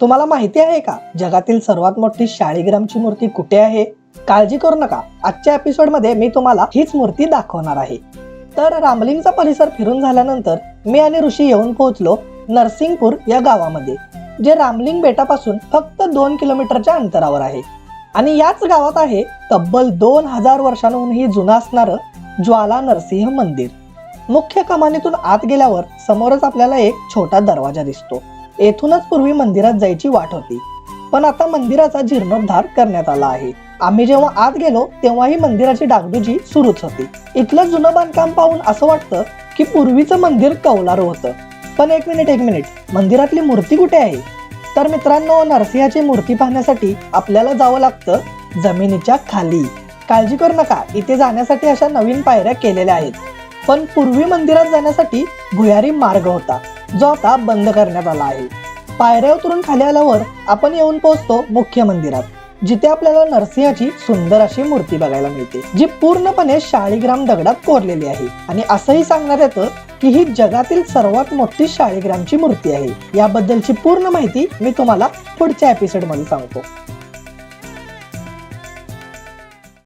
तुम्हाला माहिती आहे का? जगातील सर्वात मोठी शाळीग्रामची मूर्ती कुठे आहे? काळजी करू नका. आजच्या एपिसोडमध्ये मी तुम्हाला हीच मूर्ती दाखवणार आहे. तर रामलिंगचा परिसर फिरून झाल्यानंतर मी आणि ऋषी येऊन पोहोचलो नरसिंगपूर या गावामध्ये जे रामलिंग बेटापासून फक्त दोन किलोमीटरच्या अंतरावर आहे. आणि याच गावात आहे तब्बल दोन हजार वर्षांहूनही जुनं असणारं ज्वाला नरसिंह मंदिर. मुख्य कमानीतून आत गेल्यावर समोरच आपल्याला एक छोटा दरवाजा दिसतो. येथूनच पूर्वी मंदिरात जायची वाट होती. पण आता मंदिराचा जीर्णोद्धार करण्यात आला आहे. आम्ही जेव्हा आत गेलो तेव्हाही मंदिराची डागडुजी सुरूच होती. इथलं जुनं बांधकाम पाहून असं वाटतं की पूर्वीचं मंदिर कौलारू होतं. पण एक मिनिट एक मिनिट. मंदिरातली मूर्ती कुठे आहे? तर मित्रांनो नरसिंहाची मूर्ती पाहण्यासाठी आपल्याला जावं लागतं जमिनीच्या खाली. काळजी करू नका. इथे जाण्यासाठी अशा नवीन पायऱ्या केलेल्या आहेत. पण पूर्वी मंदिरात जाण्यासाठी भुयारी मार्ग होता जो आता बंद करण्यात आला आहे. पायऱ्या उतरून खाली आल्यावर आपण येऊन पोहोचतो मुख्य मंदिरात जिथे आपल्याला नरसिंहाची सुंदर अशी मूर्ती बघायला मिळते जी पूर्णपणे शाळीग्राम दगडात कोरलेली आहे. आणि असंही सांगण्यात येतं की ही जगातील सर्वात मोठी शाळीग्रामची मूर्ती आहे. याबद्दलची पूर्ण माहिती मी तुम्हाला पुढच्या एपिसोडमध्ये सांगतो.